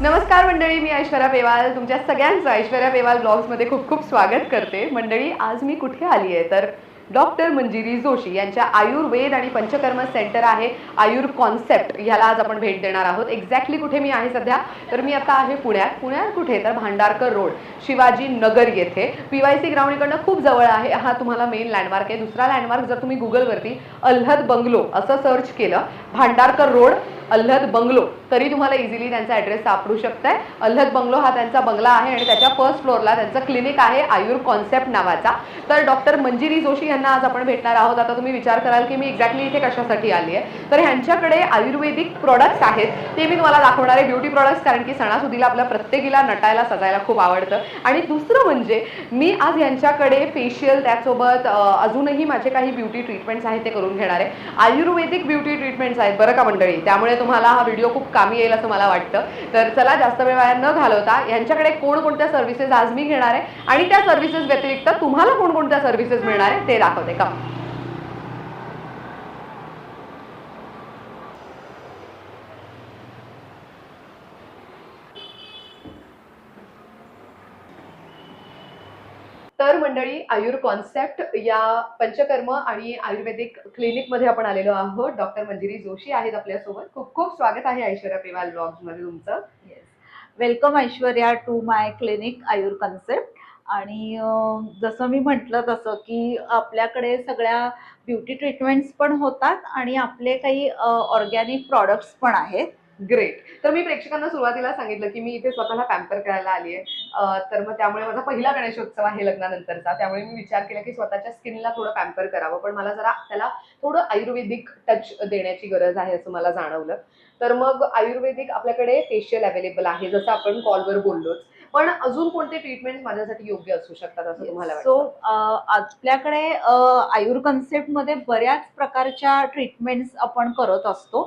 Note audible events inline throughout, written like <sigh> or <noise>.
नमस्कार मंडळी मी ऐश्वर्या पेवाल. तुमच्या सगळ्यांचं ऐश्वर्या पेवाल ब्लॉग्समध्ये खूप खूप स्वागत करते. मंडळी आज मी कुठे आली आहे? तर डॉक्टर मंजिरी जोशी यांच्या आयुर्वेद आणि पंचकर्म सेंटर आहे आयुर कॉन्सेप्ट. ह्याला आज आपण भेट देणार आहोत. एक्झॅक्टली कुठे मी आहे सध्या? तर मी आता आहे पुण्यात. पुण्यात कुठे? तर भांडारकर रोड शिवाजी नगर येथे. पी वाय सी ग्राउंडकडनं खूप जवळ आहे. हा तुम्हाला मेन लँडमार्क आहे. दुसरा लँडमार्क जर तुम्ही गुगलवरती अल्हद बंगलो असं सर्च केलं भांडारकर रोड अल्हद बंगलो तरी तुम्हाला इझिली त्यांचा ॲड्रेस सापडू शकताय. अल्हद बंगलो हा त्यांचा बंगला आहे आणि त्याच्या फर्स्ट फ्लोअरला त्यांचं क्लिनिक आहे आयुर कॉन्सेप्ट नावाचा. तर डॉक्टर मंजिरी जोशी यांना आज आपण भेटणार आहोत. आता तुम्ही विचार कराल की मी एक्झॅक्टली इथे कशासाठी आली आहे. तर ह्यांच्याकडे आयुर्वेदिक प्रोडक्ट्स आहेत. ते मी तुम्हाला दाखवणार आहे. ब्युटी प्रोडक्ट्स कारण की सणासुदीला आपल्या प्रत्येकीला नटायला सजायला खूप आवडतं. आणि दुसरं म्हणजे मी आज यांच्याकडे फेशियल त्याचसोबत अजूनही माझे काही ब्युटी ट्रीटमेंट्स आहेत ते करून घेणार आहे. आयुर्वेदिक ब्युटी ट्रीटमेंट्स आहेत बरं का मंडळी? त्यामुळे तुम्हाला हा व्हिडिओ खूप कामी येईल असं मला वाटतं. तर चला जास्त वेळ वाया न घालवता यांच्याकडे कोणकोणत्या सर्व्हिसेस आज मी घेणार आहे आणि त्या सर्व्हिसेस व्यतिरिक्त तुम्हाला कोणकोणत्या सर्व्हिसेस मिळणार आहे ते दाखवते. का तर मंडळी आयुर कॉन्सेप्ट या पंचकर्म आणि आयुर्वेदिक क्लिनिकमध्ये आपण आलेलो आहोत. डॉक्टर मंजिरी जोशी आहेत आपल्यासोबत. खूप खूप स्वागत आहे ऐश्वर्या पेवाल ब्लॉग्समध्ये तुमचं. Welcome Aishwarya to my clinic Ayur concept आणि जसं मी म्हटलं तसं की आपल्याकडे सगळ्या ब्युटी ट्रीटमेंट्स पण होतात आणि आपले काही ऑर्गॅनिक प्रॉडक्ट्स पण आहेत. ग्रेट तर मी प्रेक्षकांना सुरुवातीला सांगितलं की मी इथे स्वतःला पॅम्पर करायला आली आहे. तर मग त्यामुळे माझा पहिला गणेशोत्सव आहे लग्नानंतरचा. त्यामुळे मी विचार केला की स्वतःच्या स्किनला थोडं पॅम्पर करावं. पण मला जरा त्याला थोडं आयुर्वेदिक टच देण्याची गरज आहे असं मला जाणवलं. तर मग आयुर्वेदिक आपल्याकडे फेशियल अवेलेबल आहे जसं आपण कॉलवर बोललोच. पण अजून कोणते ट्रीटमेंट माझ्यासाठी योग्य असू शकतात असं तुम्हाला सो आपल्याकडे आयुर कन्सेप्टमध्ये बऱ्याच प्रकारच्या ट्रीटमेंट्स आपण करत असतो.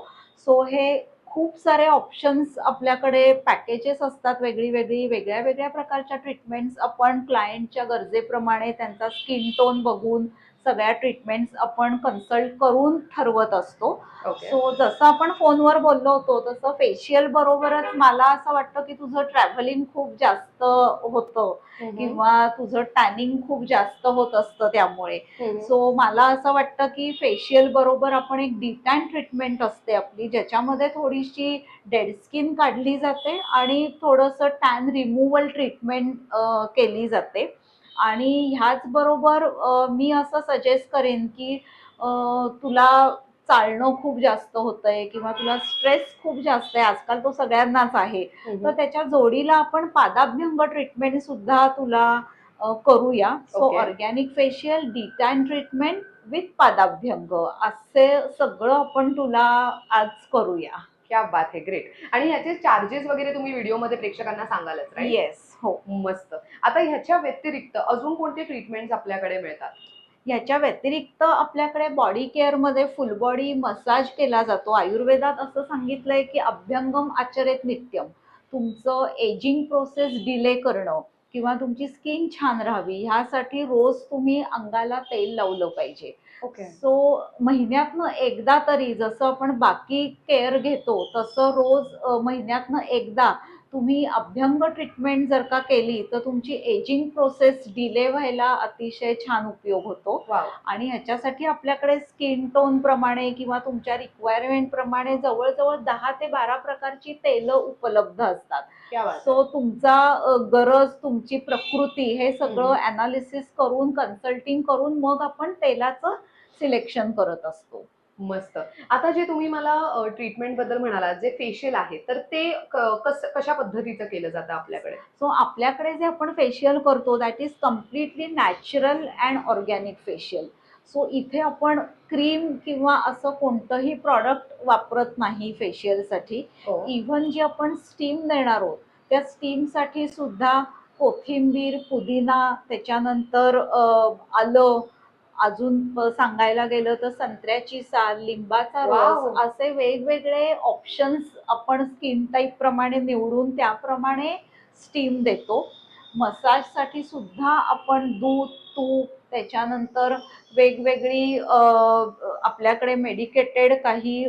सो हे खूप सारे ऑप्शन्स आपल्याकडे पॅकेजेस असतात वेगळी वेगळी वेगळ्या वेगळ्या प्रकारच्या ट्रीटमेंट्स आपण क्लायंटच्या गरजेप्रमाणे त्यांचा स्किन टोन बघून सगळ्या ट्रीटमेंट्स आपण कन्सल्ट करून ठरवत असतो. सो जसं आपण फोनवर बोललो होतो तसं फेशियल बरोबरच मला असं वाटतं की तुझं ट्रॅव्हलिंग खूप जास्त होतं किंवा तुझं टॅनिंग खूप जास्त होत असतं त्यामुळे. सो मला असं वाटतं की फेशियल बरोबर आपण एक डिटॅन ट्रीटमेंट असते आपली ज्याच्यामध्ये थोडीशी डेड स्किन काढली जाते आणि थोडंसं टॅन रिमूव्हल ट्रीटमेंट केली जाते. आणि ह्याच बरोबर मी असं सजेस्ट करेन की तुला चालणं खूप जास्त होतंय किंवा तुला स्ट्रेस खूप जास्त आहे आजकाल तो सगळ्यांनाच आहे. तर त्याच्या जोडीला आपण पादाभ्यंग ट्रीटमेंट सुद्धा तुला करूया. So. Organic facial detan treatment with पादाभ्यंग. असे सगळं आपण तुला आज करूया. क्या बात आहे ग्रेट आणि ह्याचे चार्जेस वगैरे तुम्ही व्हिडिओमध्ये प्रेक्षकांना सांगालच राईट येस हो. मस्त. आता ह्याच्या व्यतिरिक्त अजून कोणते ट्रीटमेंट आपल्याकडे मिळतात? याच्या व्यतिरिक्त आपल्याकडे बॉडी केअरमध्ये फुल बॉडी मसाज केला जातो. आयुर्वेदात असं सांगितलंय की अभ्यंगम आचरेत नित्यम. तुमचं एजिंग प्रोसेस डिले करणं किंवा तुमची स्किन छान राहावी ह्यासाठी रोज तुम्ही अंगाला तेल लावलं पाहिजे. सो महिन्यातनं एकदा तरी जसं आपण बाकी केअर घेतो तसं रोज महिन्यातनं एकदा तुम्ही अभ्यंग ट्रीटमेंट जर का केली तर तुमची एजिंग प्रोसेस डिले व्हायला अतिशय छान उपयोग होतो. आणि ह्याच्यासाठी आपल्याकडे स्किन टोन प्रमाणे किंवा तुमच्या रिक्वायरमेंट प्रमाणे जवळजवळ दहा ते बारा प्रकारची तेलं उपलब्ध असतात. सो तुमचा गरज तुमची प्रकृती हे सगळं. अनालिसिस करून कन्सल्टिंग करून मग आपण तेलाचं सिलेक्शन करत असतो. मस्त. आता जे तुम्ही मला ट्रीटमेंटबद्दल म्हणालात जे फेशियल आहे तर ते कस कशा पद्धतीचं केलं जातं आपल्याकडे? सो आपल्याकडे जे आपण फेशियल करतो that is completely natural and organic facial so इथे आपण क्रीम किंवा असं कोणतंही प्रॉडक्ट वापरत नाही फेशियलसाठी इव्हन जी आपण स्टीम देणार आहोत त्या स्टीमसाठी सुद्धा कोथिंबीर पुदिना त्याच्यानंतर आलं अजून सांगायला गेलं तर संत्र्याची साल लिंबाचा. रस असे वेगवेगळे ऑप्शन्स आपण स्किन टाईप प्रमाणे निवडून त्याप्रमाणे स्टीम देतो. मसाजसाठी सुद्धा आपण दूध तूप त्याच्यानंतर वेगवेगळी आपल्याकडे मेडिकेटेड काही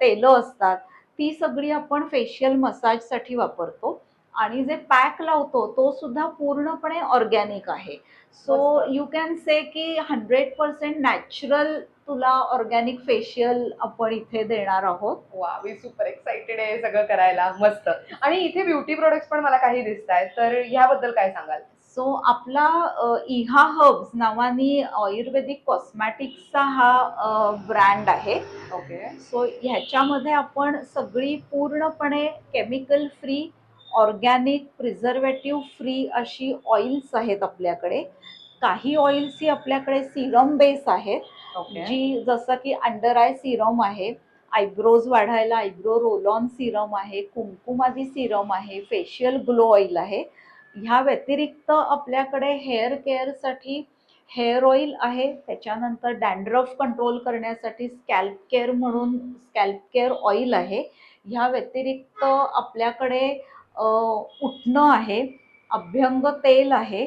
तेलं असतात. ती सगळी आपण फेशियल मसाजसाठी वापरतो. आणि जे पॅक लावतो तो सुद्धा पूर्णपणे ऑर्गॅनिक आहे. सो. यू कॅन से की हंड्रेड पर्सेंट नॅचरल तुला ऑर्गॅनिक फेशियल आपण इथे देणार आहोत. वा मी सुपर एक्साइटेड आहे सगळं करायला. मस्त. आणि इथे ब्युटी प्रोडक्ट्स पण मला काही दिसत आहेत. तर ह्याबद्दल काय सांगाल? सो आपला इहा हर्ब्स नावाने आयुर्वेदिक कॉस्मॅटिक्सचा हा ब्रँड आहे. ओके. सो ह्याच्यामध्ये आपण सगळी पूर्णपणे chemical free organic preservative free अशी ऑइल्स आहेत आपल्याकडे. काही ऑइल्स ही आपल्याकडे सिरम बेस आहेत. ओके. जी जसं की अंडर आय सिरम आहे आयब्रोज वाढायला आयब्रो रोल ऑन सिरम आहे कुंकुमादी सिरम आहे फेशियल ग्लो ऑइल आहे. ह्या व्यतिरिक्त आपल्याकडे हेअर केअरसाठी हेअर ऑइल आहे. त्याच्यानंतर डॅन्ड्रफ कंट्रोल करण्यासाठी स्कॅल्प केअर म्हणून स्कॅल्प केअर ऑइल आहे. ह्या व्यतिरिक्त आपल्याकडे अ, उटणं आहे अभ्यंग तेल आहे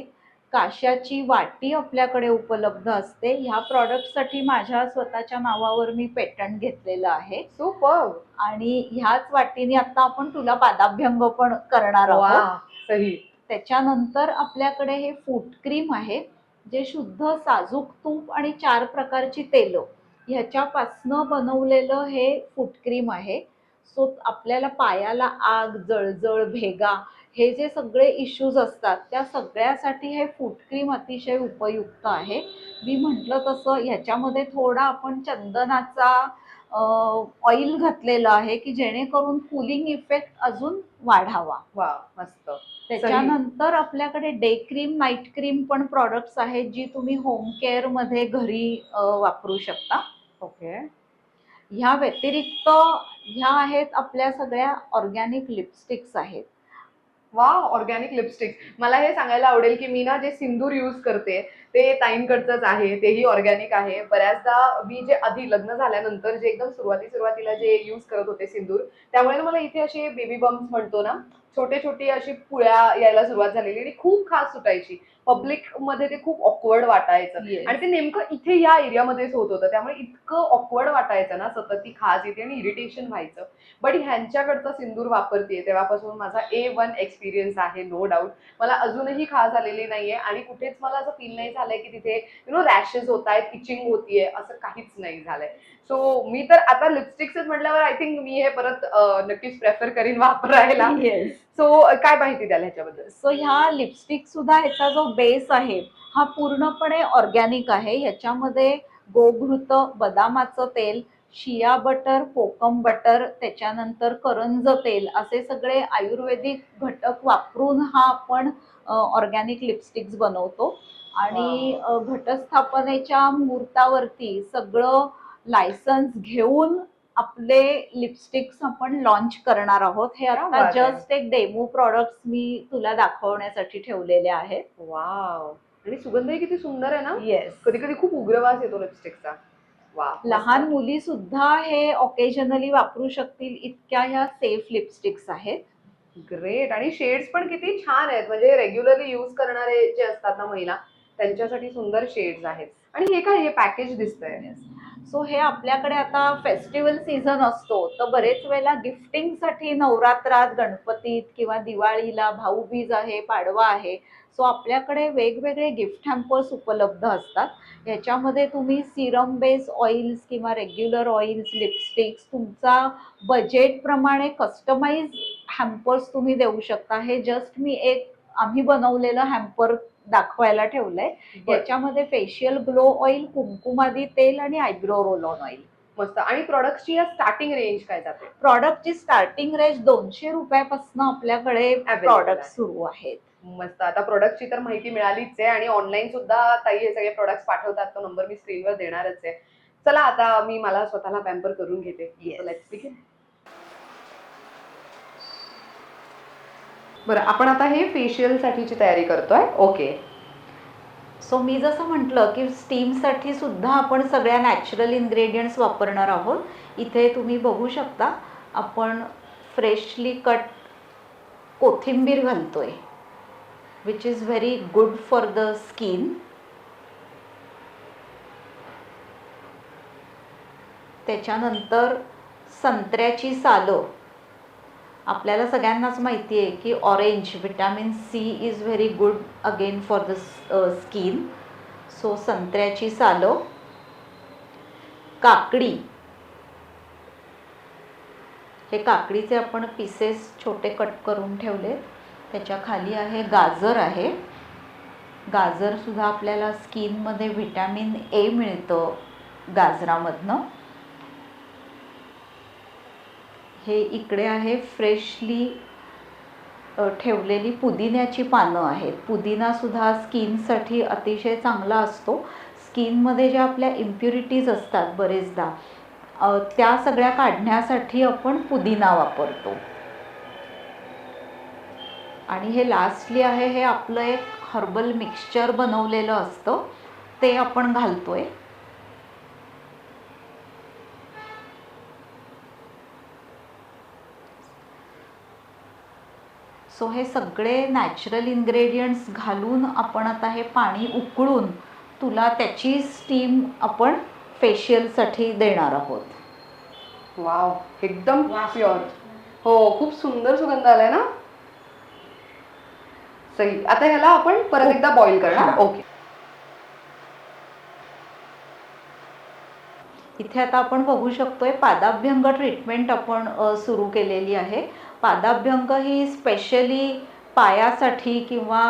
काशाची वाटी आपल्याकडे उपलब्ध असते. ह्या प्रॉडक्टसाठी माझ्या स्वतःच्या नावावर मी पेटंट घेतलेलं आहे. सुपर. आणि ह्याच वाटीने आता आपण तुला पादाभ्यंग पण करणार आहोत. सही. त्याच्यानंतर आपल्याकडे हे फूट क्रीम आहे जे शुद्ध साजूक तूप आणि चार प्रकारची तेलं ह्याच्यापासनं बनवलेलं हे फूट क्रीम आहे. सो आपल्याला पायाला आग जळजळ भेगा हे जे सगळे इश्यूज असतात त्या सगळ्यासाठी हे फूट क्रीम अतिशय उपयुक्त आहे. मी म्हटलं तसं ह्याच्यामध्ये थोडा आपण चंदनाचा ऑइल घातलेलं आहे की जेणेकरून कूलिंग इफेक्ट अजून वाढावा. वा मस्त. त्याच्यानंतर आपल्याकडे डे क्रीम नाईट क्रीम पण प्रॉडक्ट्स आहेत जी तुम्ही होम केअरमध्ये घरी वापरू शकता. ओके. ह्या व्यतिरिक्त ह्या आहेत आपल्या सगळ्या ऑर्गॅनिक लिपस्टिक्स आहेत. वा ऑर्गॅनिक लिपस्टिक्स. मला हे सांगायला आवडेल की मी ना जे सिंदूर यूज करते ते ताईंकडचंच आहे तेही ऑर्गॅनिक आहे. बऱ्याचदा मी जे आधी लग्न झाल्यानंतर जे एकदम सुरुवाती सुरुवातीला जे यूज करत होते सिंदूर त्यामुळे ना मला इथे असे बेबी बम्स म्हणतो ना छोटे छोटे अशी पुळ्या यायला सुरुवात झालेली आणि खूप खास सुटायची. पब्लिकमध्ये ते खूप ऑकवर्ड वाटायचं. आणि ते नेमकं इथे या एरियामध्येच होत होतं. त्यामुळे इतकं ऑकवर्ड वाटायचं ना सतत ती खाज येते आणि इरिटेशन व्हायचं. बट ह्यांच्याकडचा सिंदूर वापरते तेव्हापासून माझा ए वन एक्सपिरियन्स आहे नो डाऊट मला अजूनही खाज आलेली नाहीये आणि कुठेच मला असं फील नाही झालंय की तिथे यु नो रॅशेस होत आहेत इचिंग होतीये असं काहीच नाही झालंय. सो मी तर आता लिपस्टिक्स म्हटल्यावर आय थिंक मी हे परत नक्कीच प्रेफर करीन वापरायला. सो काय माहिती द्याल ह्याच्याबद्दल? सो ह्या लिपस्टिक सुद्धा ह्याचा जो बेस आहे हा पूर्णपणे ऑर्गॅनिक आहे. ह्याच्यामध्ये गोघृत बदामाचं तेल शिया बटर कोकम बटर त्याच्यानंतर करंज तेल असे सगळे आयुर्वेदिक घटक वापरून हा आपण ऑर्गॅनिक लिपस्टिक्स बनवतो. आणि घटस्थापनेच्या मुहूर्तावरती सगळं लायसन्स घेऊन आपले लिपस्टिक्स आपण लॉन्च करणार आहोत. हे आता. जस्ट एक डेमो प्रॉडक्ट्स मी तुला दाखवण्यासाठी ठेवलेले आहेत. वाव. आणि सुगंधही किती सुंदर आहे ना? येस कधी कधी खूप उग्रवास येतो लिपस्टिकचा. लहान मुली सुद्धा हे ऑकेजनली वापरू शकतील इतक्या ह्या सेफ लिपस्टिक्स आहेत. ग्रेट. आणि शेड्स पण किती छान आहेत. म्हणजे रेग्युलरली यूज करणारे जे असतात ना महिला त्यांच्यासाठी सुंदर शेड्स आहेत. आणि हे काय हे पॅकेज दिसतंय. सो हे आपल्याकडे आता फेस्टिवल सीझन असतो तर बरेच वेळेला गिफ्टिंगसाठी नवरात्रात गणपतीत किंवा दिवाळीला भाऊबीज आहे पाडवा आहे. सो आपल्याकडे वेगवेगळे गिफ्ट हॅम्पर्स उपलब्ध असतात. ह्याच्यामध्ये तुम्ही सिरम बेस ऑइल्स किंवा रेग्युलर ऑइल्स लिपस्टिक्स तुमचा बजेटप्रमाणे कस्टमाइज हॅम्पर्स तुम्ही देऊ शकता. हे जस्ट मी एक आम्ही बनवलेलं हॅम्पर दाखवायला ठेवलंय. याच्यामध्ये फेशियल ग्लो ऑइल कुंकुमादी तेल आणि आयब्रो रोल ऑन ऑइल मस्त. आणि प्रोडक्टची स्टार्टिंग रेंज काय जाते? प्रॉडक्टची स्टार्टिंग रेंज दोनशे रुपयापासून आपल्याकडे प्रॉडक्ट. सुरू आहेत. मस्त. आता प्रोडक्टची तर माहिती मिळालीच आहे आणि ऑनलाईन सुद्धा ताई हे सगळे प्रोडक्ट्स पाठवतात. तो नंबर मी स्क्रीनवर देणारच आहे. चला आता मी मला स्वतःला पॅम्पर करून घेते. बरं आपण आता हे फेशियलसाठीची तयारी तयारी करतोय. ओके सो मी जसं म्हटलं की स्टीमसाठी सुद्धा आपण सगळ्या नॅचरल इन्ग्रेडियंट्स वापरणार आहोत. इथे तुम्ही बघू शकता आपण फ्रेशली कट कोथिंबीर घालतोय which is very good for the skin त्याच्यानंतर संत्र्याची सालं. आपल्याला सगळ्यांनाच माहिती आहे की orange vitamin C is very good again for the skin so संत्र्याची सालं. काकडी. हे काकडीचे आपण पीसेस छोटे कट करून ठेवले त्याच्याखाली आहे गाजर आहे. गाजरसुद्धा आपल्याला स्किनमध्ये व्हिटॅमिन ए मिळतं गाजरामधनं. हे इकडे आहे फ्रेशली ठेवलेली पुदिन्याची पानं आहेत. पुदिनासुद्धा स्किनसाठी अतिशय चांगला असतो. स्किनमध्ये ज्या आपल्या इम्प्युरिटीज असतात बरेचदा त्या सगळ्या काढण्यासाठी आपण पुदिना वापरतो. आणि हे लास्टली आहे हे आपलं एक हर्बल मिक्सचर बनवलेलं असतं. ते आपण घालतोय. सो हे सगळे नॅचरल इन्ग्रेडियंट्स घालून आपण आता हे पाणी उकळून तुला त्याची स्टीम आपण फेशियलसाठी देणार आहोत. वाव एकदम प्युअर हो खूप सुंदर सुगंध आलाय ना? सही. आता ह्याला आपण परत एकदा बॉईल करणार. ओके इथे आता आपण बघू शकतोय पादाभ्यंग ट्रीटमेंट आपण सुरू केलेली आहे. पादाभ्यंग ही स्पेशली पायासाठी किंवा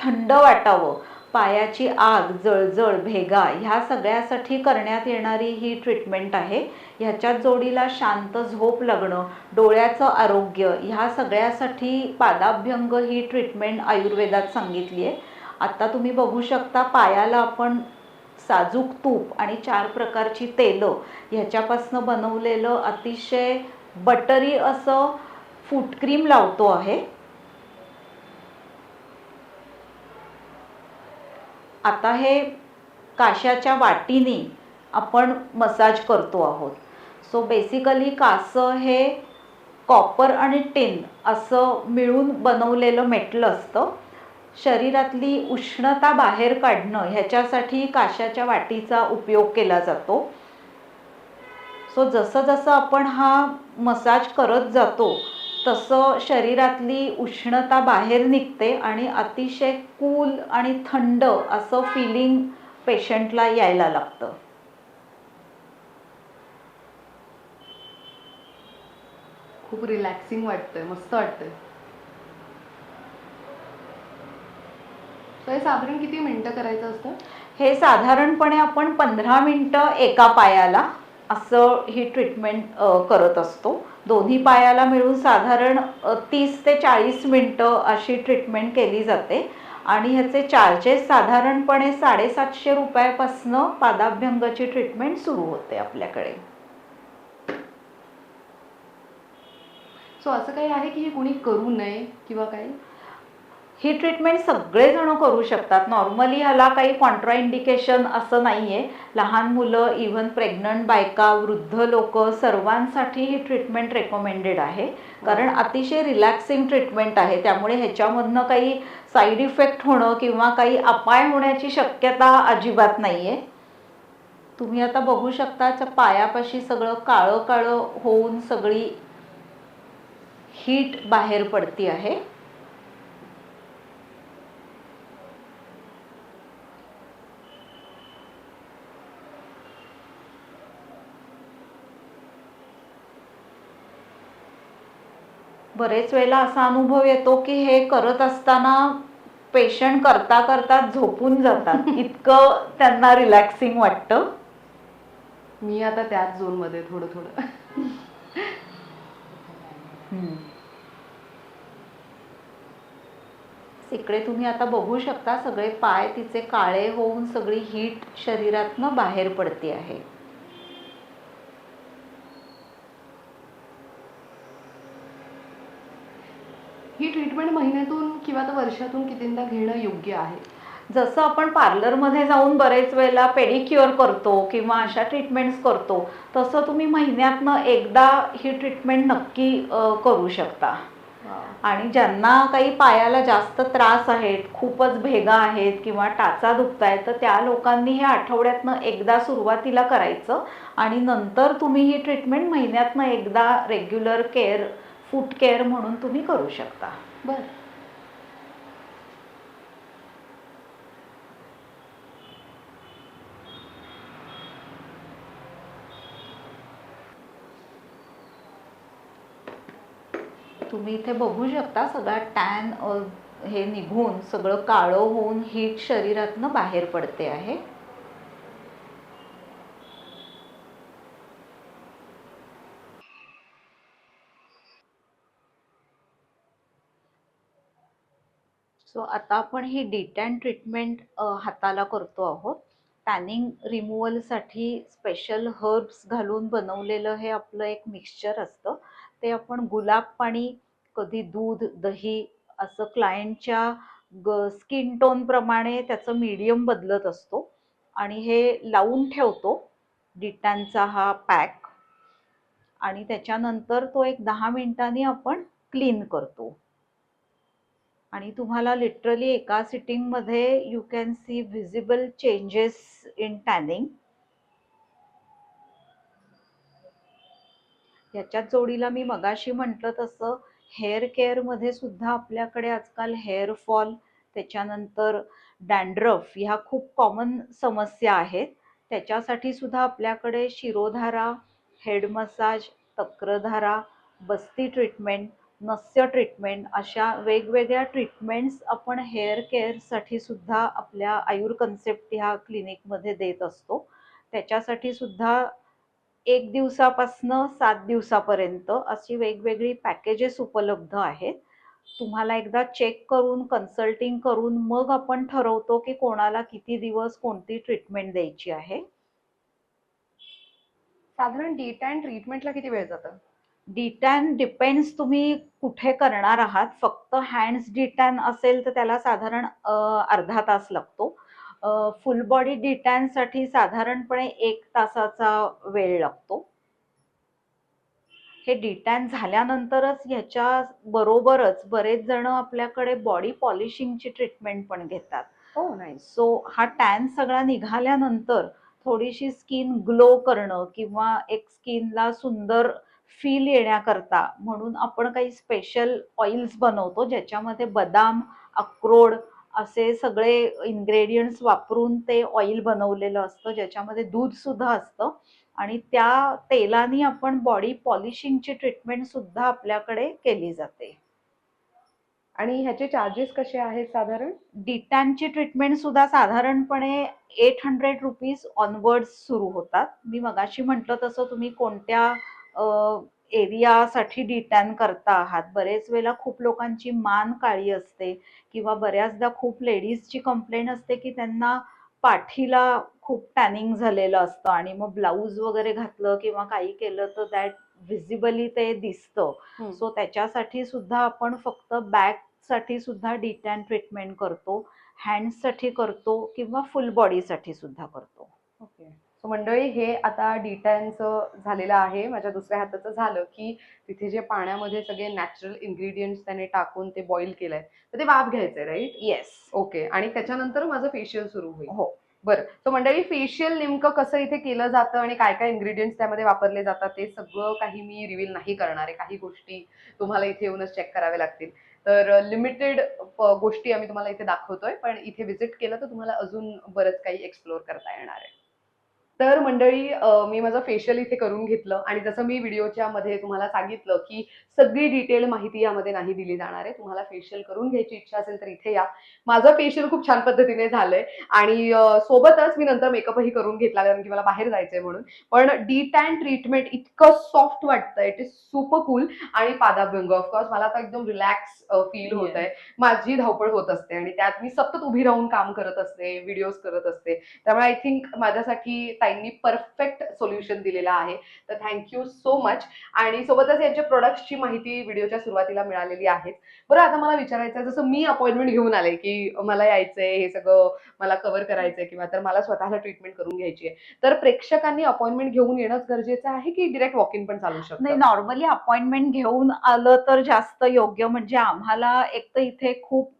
थंड वाटावं. पायाची आग जळजळ भेगा ह्या सगळ्यासाठी करण्यात येणारी ही ट्रीटमेंट आहे. ह्याच्यात जोडीला शांत झोप लागणं डोळ्याचं आरोग्य ह्या सगळ्यासाठी पादाभ्यंग ही ट्रीटमेंट आयुर्वेदात सांगितली आहे. आता तुम्ही बघू शकता पायाला आपण साजूक तूप आणि चार प्रकारची तेलं ह्याच्यापासनं बनवलेलं अतिशय बटरी असं फूट क्रीम लावतो आहे. आता हे काशाच्या वाटीने आपण मसाज करतो आहोत. सो बेसिकली कासं हे कॉपर आणि टिन असं मिळून बनवलेलं मेटल असतं. शरीरातली उष्णता बाहेर काढणं ह्याच्यासाठी काशाच्या वाटीचा उपयोग केला जातो. सो जसं जसं आपण हा मसाज करत जातो तसं शरीरातली उष्णता बाहेर निघते आणि अतिशय कूल आणि थंड असं फिलिंग पेशंटला यायला लागतं. खूप रिलॅक्सिंग वाटतंय मस्त वाटतंय. हे साधारण किती मिनिटं करायचं असतं? हे साधारणपणे आपण पंधरा मिनटं एका पायाला असं ही ट्रीटमेंट करत असतो. दोन्ही पायाला मिळून साधारण तीस ते चाळीस मिनटं अशी ट्रीटमेंट केली जाते. आणि ह्याचे चार्जेस साधारणपणे साडेसातशे रुपयापासनं पादाभ्यंगाची ट्रीटमेंट सुरू होते आपल्याकडे. सो असं काही आहे की हे कुणी करू नये किंवा काही? ही ट्रीटमेंट सगळेजण करू शकतात. नॉर्मली ह्याला काही कॉन्ट्रा इंडिकेशन असं नाही आहे लहान मुलं इव्हन प्रेग्नंट बायका वृद्ध लोक सर्वांसाठी ही ट्रीटमेंट रेकमेंडेड आहे. कारण अतिशय रिलॅक्सिंग ट्रीटमेंट आहे. त्यामुळे ह्याच्यामधनं काही साईड इफेक्ट होणं किंवा काही अपाय होण्याची शक्यता अजिबात नाही आहे तुम्ही आता बघू शकता पायापाशी सगळं काळं काळं होऊन सगळी हीट बाहेर पडती आहे. बरेच वेळेला असा अनुभव येतो की हे करत असताना पेशंट करता करता झोपून जातात. <laughs> इतकं त्यांना रिलॅक्सिंग वाटतं. मी आता त्याच झोनमध्ये थोडं थोडं. इकडे तुम्ही आता बघू शकता सगळे पाय तिचे काळे होऊन सगळी हीट शरीरातनं बाहेर पडते आहे ही ट्रीटमेंट महिन्यातून किंवा वर्षातून कितींदा घेणं योग्य आहे? जसं आपण पार्लरमध्ये जाऊन बरेच वेळेला पेडिक्युअर करतो किंवा अशा ट्रीटमेंट्स करतो तसं तुम्ही महिन्यातनं एकदा ही ट्रीटमेंट नक्की करू शकता. आणि ज्यांना काही पायाला जास्त त्रास आहेत खूपच भेगा आहेत किंवा टाचा दुखतायत तर त्या लोकांनी हे आठवड्यातनं एकदा सुरुवातीला करायचं आणि नंतर तुम्ही ही ट्रीटमेंट महिन्यातनं एकदा रेग्युलर केअर फूट केअर म्हणून तुम्ही करू शकता. बर. तुम्ही इथे बघू शकता सगळा टॅन हे निघून सगळं काळं होऊन हीट शरीरातनं बाहेर पडते आहे. सो आता आपण ही डिटॅन ट्रीटमेंट हाताला करतो आहोत. टॅनिंग रिमूव्हलसाठी स्पेशल हर्ब्स घालून बनवलेलं हे आपलं एक मिक्सचर असतं. ते आपण गुलाब पाणी कधी दूध दही असं क्लायंटच्या ग स्किन टोनप्रमाणे त्याचं मीडियम बदलत असतो. आणि हे लावून ठेवतो. डिटांचा हा पॅक आणि त्याच्यानंतर तो एक दहा मिनिटांनी आपण क्लीन करतो. आणि तुम्हाला लिटरली एका सिटिंगमध्ये you can see visible changes in tanning याच्यात जोडीला मी मगाशी म्हटलं तसं हेअर केअरमध्ये सुद्धा आपल्याकडे आजकाल हेअर फॉल त्याच्यानंतर डॅन्ड्रफ ह्या खूप कॉमन समस्या आहेत. त्याच्यासाठी सुद्धा आपल्याकडे shirodhara head massage takradhara basti treatment nasya treatment अशा वेगवेगळ्या ट्रीटमेंट्स आपण हेअर केअरसाठी सुद्धा आपल्या आयुर कन्सेप्ट ह्या क्लिनिकमध्ये देत असतो. त्याच्यासाठी सुद्धा एक दिवसापासनं सात दिवसापर्यंत अशी वेगवेगळी पॅकेजेस उपलब्ध आहेत. तुम्हाला एकदा चेक करून कन्सल्टिंग करून मग आपण ठरवतो की कोणाला किती दिवस कोणती ट्रीटमेंट द्यायची आहे. साधारण डिटॅन ट्रीटमेंटला किती वेळ जातं? डिटॅन डिपेंड्स तुम्ही कुठे करणार आहात. फक्त हँड्स डिटॅन असेल तर त्याला साधारण अर्धा तास लागतो. फुल बॉडी डिटॅनसाठी साधारणपणे एक तासाचा वेळ लागतो. हे डिटॅन झाल्यानंतरच ह्याच्या बरोबरच बरेच जण आपल्याकडे बॉडी पॉलिशिंगची ट्रीटमेंट पण घेतात. हो नाही सो हा टॅन सगळा निघाल्यानंतर थोडीशी स्किन ग्लो करणं किंवा एक स्किनला सुंदर फील येण्याकरता म्हणून आपण काही स्पेशल ऑइल्स बनवतो ज्याच्यामध्ये बदाम अक्रोड असे सगळे इन्ग्रेडियंट्स वापरून ते ऑइल बनवलेलं असतं ज्याच्यामध्ये दूध सुद्धा असतं. आणि त्या तेलाने आपण बॉडी पॉलिशिंगची ट्रीटमेंट सुद्धा आपल्याकडे केली जाते. आणि ह्याचे चार्जेस कसे आहेत साधारण? डिटॅनची ट्रीटमेंट सुद्धा साधारणपणे एट हंड्रेड रुपीज ऑनवर्ड्स सुरू होतात. मी मगाशी म्हटलं तसं तुम्ही कोणत्या एरियासाठी डिटॅन करता आहात. बरेच वेळेला खूप लोकांची मान काळी असते किंवा बऱ्याचदा खूप लेडीजची कंप्लेंट असते की त्यांना पाठीला खूप टॅनिंग झालेलं असतं आणि मग ब्लाऊज वगैरे घातलं किंवा काही केलं तर दॅट व्हिजिबली ते दिसतं. सो त्याच्यासाठी सुद्धा आपण फक्त बॅकसाठी सुद्धा डिटॅन ट्रीटमेंट करतो हँड्ससाठी करतो किंवा फुल बॉडीसाठी सुद्धा करतो. ओके सो मंडळी हे आता डिटॅनचं झालेलं आहे. माझ्या दुसऱ्या हाताचं झालं की तिथे जे पाण्यामध्ये सगळे नॅचरल इन्ग्रेडियंट्स त्याने टाकून ते बॉईल केलंय. तर ते वाफ घ्यायचंय राईट येस ओके आणि त्याच्यानंतर माझं फेशियल सुरू होईल. हो. बरं. सो मंडळी फेशियल नेमकं कसं इथे केलं जातं आणि काय काय इन्ग्रेडियंट्स त्यामध्ये वापरले जातात ते सगळं काही मी रिव्हील नाही करणार आहे. काही गोष्टी तुम्हाला इथे येऊनच चेक कराव्या लागतील. तर लिमिटेड गोष्टी आम्ही तुम्हाला इथे दाखवतोय. पण इथे व्हिजिट केलं तर तुम्हाला अजून बरंच काही एक्सप्लोअर करता येणार आहे. तर मंडळी मी माझं फेशियल इथे करून घेतलं आणि जसं मी व्हिडिओच्या मध्ये तुम्हाला सांगितलं की सगळी डिटेल माहिती यामध्ये नाही दिली जाणार आहे. तुम्हाला फेशियल करून घ्यायची इच्छा असेल तर इथे या. माझं फेशियल खूप छान पद्धतीने झालंय आणि सोबतच मी नंतर मेकअपही करून घेतला कारण की मला बाहेर जायचंय म्हणून. पण डी टॅन ट्रीटमेंट इतकं सॉफ्ट वाटतं इट इज सुपर कूल आणि पादाभ्यंग ऑफकोर्स मला आता एकदम रिलॅक्स फील होत आहे माझी धावपळ होत असते आणि त्यात मी सतत उभी राहून काम करत असते व्हिडिओज करत असते. त्यामुळे आय थिंक माझ्यासाठी ताईंनी परफेक्ट सोल्युशन दिलेलं आहे. तर थँक्यू सो मच आणि सोबतच यांच्या प्रोडक्ट्सची माहिती व्हिडिओच्या सुरुवातीला मिळालेली आहे बरं आता मला विचारायचं आहे जसं मी अपॉइंटमेंट घेऊन आले की मला यायचंय हे सगळं मला कव्हर करायचंय किंवा तर मला स्वतःला ट्रीटमेंट करून घ्यायची आहे तर प्रेक्षकांनी अपॉइंटमेंट घेऊन येणंच गरजेचं आहे की डिरेक्ट वॉक इन पण चालू नाही नॉर्मली अपॉइंटमेंट घेऊन आलं तर जास्त योग्य म्हणजे आम्हाला एक तर इथे खूप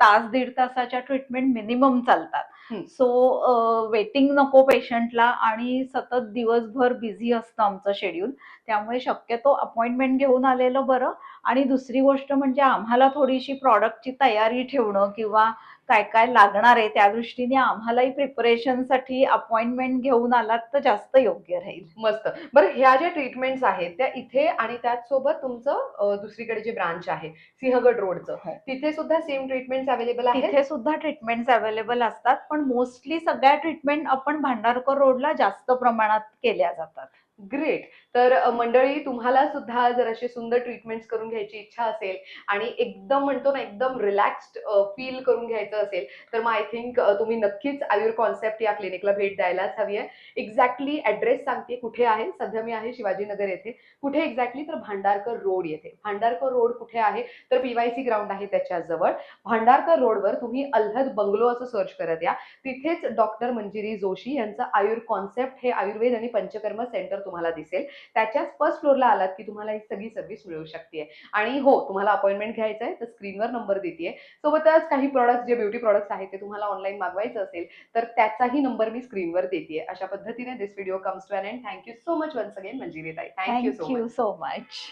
तास दीड तासाच्या ट्रीटमेंट मिनिमम चालतात. सो वेटिंग नको पेशंटला आणि सतत दिवसभर बिझी असतं आमचं शेड्यूल त्यामुळे शक्यतो अपॉइंटमेंट घेऊन आलेलं बरं. आणि दुसरी गोष्ट म्हणजे आम्हाला थोडीशी प्रॉडक्टची तयारी ठेवणं किंवा काय काय लागणार आहे त्या दृष्टीने आम्हालाही प्रिपरेशनसाठी अपॉइंटमेंट घेऊन आलात तर जास्त योग्य राहील. मस्त. बरं ह्या ज्या ट्रीटमेंट्स आहेत त्या इथे आणि त्याचसोबत तुमचं दुसरीकडे जे ब्रांच आहे सिंहगड रोडचं हो. तिथे सुद्धा सेम ट्रीटमेंट अवेलेबल आहेत? तिथे सुद्धा ट्रीटमेंट अवेलेबल असतात पण मोस्टली सगळ्या ट्रीटमेंट आपण भांडारकर रोडला जास्त प्रमाणात केल्या जातात. ग्रेट तर मंडळी तुम्हाला सुद्धा जर असे सुंदर ट्रीटमेंट्स करून घ्यायची इच्छा असेल आणि एकदम म्हणतो ना एकदम रिलॅक्स्ड फील करून घ्यायचं असेल तर मग आय थिंक तुम्ही नक्कीच आयुर कॉन्सेप्ट या क्लिनिकला भेट द्यायलाच हवी आहे. एक्झॅक्टली ऍड्रेस सांगते कुठे आहे. सध्या मी आहे शिवाजीनगर येथे. कुठे एक्झॅक्टली तर भांडारकर रोड येथे. भांडारकर रोड कुठे आहे? तर पीवायसी ग्राउंड आहे त्याच्याजवळ. भांडारकर रोडवर तुम्ही अल्हद बंगलो असं सर्च करत या. तिथेच डॉक्टर मंजिरी जोशी यांचं आयुर कॉन्सेप्ट हे आयुर्वेद आणि पंचकर्म सेंटर तुम्हाला दिसेल. त्याच्याच फर्स्ट फ्लोअरला आलात की तुम्हाला ही सगळी सर्व्हिस मिळू शकते आणि हो तुम्हाला अपॉइंटमेंट घ्यायचं आहे तर स्क्रीनवर नंबर देते सोबतच काही प्रॉडक्ट्स जे ब्युटी प्रॉडक्ट्स आहेत ते तुम्हाला ऑनलाईन मागवायचं असेल तर त्याचाही नंबर मी स्क्रीनवर देते अशा पद्धतीने this video comes to an end thank you so much once again Manjiri ताई थँक्यू सो मच